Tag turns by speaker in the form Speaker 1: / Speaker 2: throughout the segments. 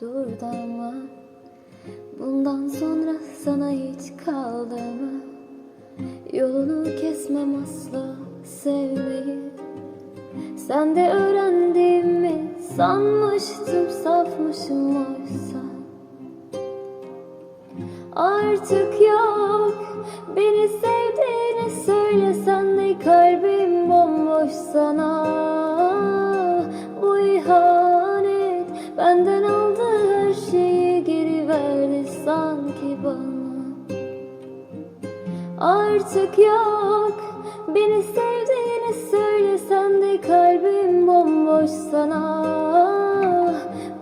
Speaker 1: durdu ama Bundan sonra sana hiç kaldırma Yolunu kesmem asla sevmeyi. Sen de öğrendiğimi sanmıştım safmışım oysa. Artık yok beni sevdiğini söylesen de kalbim bomboş sana. Bu ihanet benden verdi sanki bana. Artık yok. Beni sevdiğini söylesen de kalbim bomboş sana.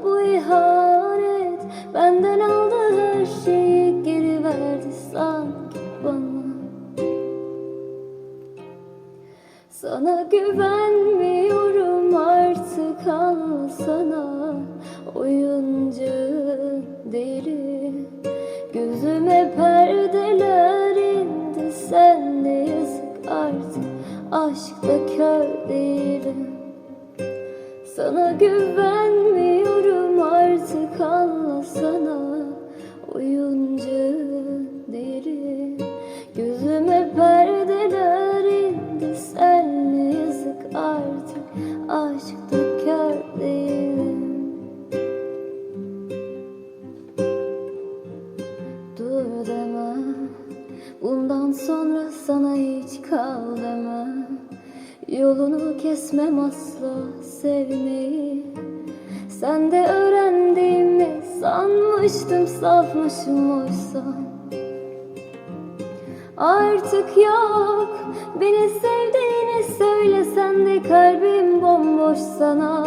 Speaker 1: Bu ihanet benden aldı her şeyi geri verdi sanki bana. Sana güvenmiyorum Gözüme perdeler indi sen de yazık artık. Aşkta kör değilim. Sana güvenmiyorum artık Allah sana Oyuncu deli Gözüme perdeler indi sen de yazık artık. Aşkta kör değilim sonra sana hiç kal deme Yolunu kesmem asla sevmeyi. Sen de öğrendiğimi sanmıştım safmışım oysa. Artık yok beni sevdiğini söylesen de kalbim bomboş sana.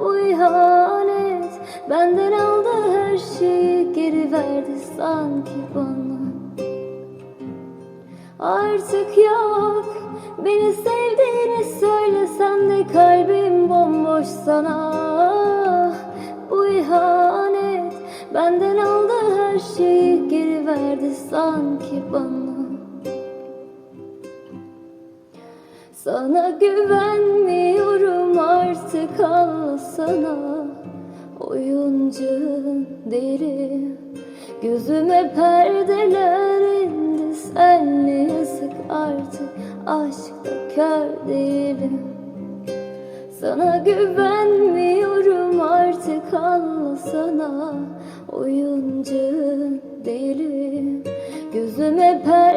Speaker 1: Bu ihanet benden aldı her şeyi geri verdi sanki bana Artık yok. Beni sevdiğini söylesen de kalbim bomboş sana. Bu ihanet benden aldı her şeyi geri verdi sanki bana. Sana güvenmiyorum artık al sana. Oyuncu deli Gözüme perdeler indi senle yazık artık Aşkta kör değilim. Sana güvenmiyorum artık al sana Oyuncu deli Gözüme perdeler